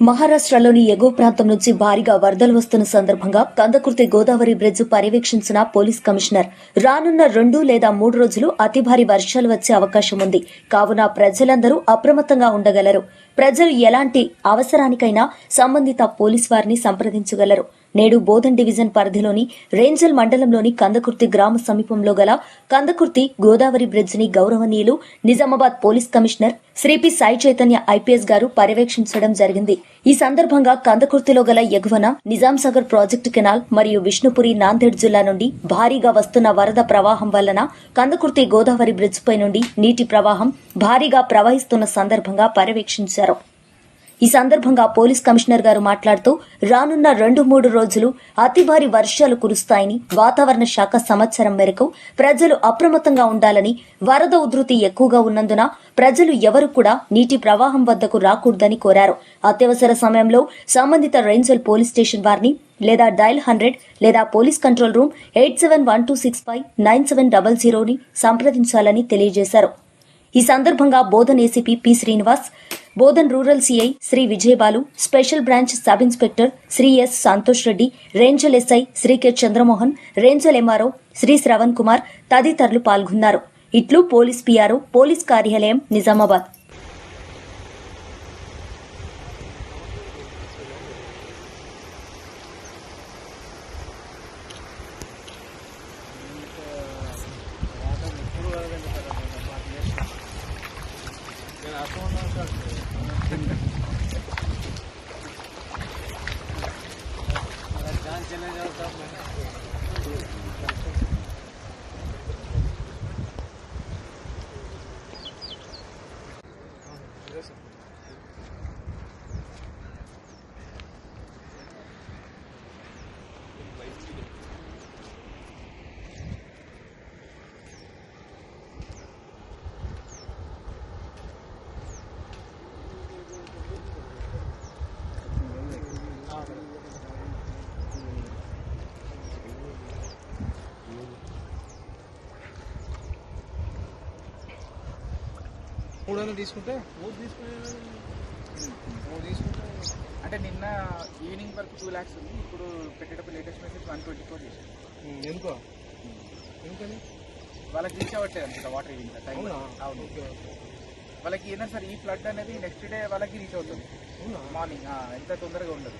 మహారాష్ట్రలోని ఎగువ ప్రాంతం నుంచి భారీగా వరదలు వస్తున్న సందర్భంగా కందకుర్తి గోదావరి బ్రిడ్జ్ పర్యవేక్షించిన పోలీస్ కమిషనర్ రానున్న రెండు లేదా మూడు రోజులు అతి భారీ వర్షాలు వచ్చే అవకాశం ఉంది. కావున ప్రజలందరూ అప్రమత్తంగా ఉండగలరు. ప్రజలు ఎలాంటి అవసరానికైనా సంబంధిత పోలీస్ వారిని సంప్రదించగలరు. నేడు బోధన్ డివిజన్ పరిధిలోని రేంజల్ మండలంలోని కందకుర్తి గ్రామ సమీపంలో గల కందకుర్తి గోదావరి బ్రిడ్జిని గౌరవనీయులు Nizamabad police commissioner Shri P Sai Chaitanya IPS గారు పర్యవేక్షించడం జరిగింది. ఈ సందర్భంగా కందకుర్తిలో గల ఎగువన నిజాంసాగర్ ప్రాజెక్టు కెనాల్ మరియు విష్ణుపురి నాందేడ్ జిల్లా నుండి భారీగా వస్తున్న వరద ప్రవాహం వలన కందకుర్తి గోదావరి బ్రిడ్జిపై నుండి నీటి ప్రవాహం భారీగా ప్రవహిస్తున్న సందర్భంగా పర్యవేక్షించారు. ఈ సందర్భంగా పోలీస్ కమిషనర్ గారు మాట్లాడుతూ రానున్న రెండు మూడు రోజులు అతి భారీ వర్షాలు కురుస్తాయని వాతావరణ శాఖ సమాచారం మేరకు ప్రజలు అప్రమత్తంగా ఉండాలని వరద ఉధృతి ఎక్కువగా ఉన్నందున ప్రజలు ఎవరు కూడా నీటి ప్రవాహం వద్దకు రాకూడదని కోరారు. అత్యవసర సమయంలో సంబంధిత రేంజల్ పోలీస్ స్టేషన్ వారిని లేదా డైల్ హండ్రెడ్ లేదా police control room eight seven one two six five nine seven double జీరోని సంప్రదించాలని తెలియజేశారు. ఈ సందర్భంగా Bodhan ACP P Srinivas Bodhan rural CI Shri Vijayabalu special branch sub inspector Shri S Santosh Reddy Renjal SI Shri K Chandramohan Renjal MRO Shri Shravan Kumar తదితరులు పాల్గొన్నారు. ఇట్లు police PRO police కార్యాలయం నిజామాబాద్. మూడు వందలు తీసుకుంటే మూడు తీసుకుంటే? మూడు తీసుకుంటే అంటే నిన్న ఈవినింగ్ వరకు టూ ల్యాక్స్ ఉంది ఇప్పుడు పెట్టేటప్పుడు latest message one twenty four um, ఎందుకో? ఎందుకని? వాళ్ళకి రీచ్ అవ్వట్లేదు అనుకుంటా వాటర్ ఇంత టైం అవునా? వాళ్ళకి ఏంటంటే సార్ ఈ ఫ్లడ్ అనేది నెక్స్ట్ డే వాళ్ళకి రీచ్ అవుతుంది. మార్నింగ్ ఎంత తొందరగా ఉండదు.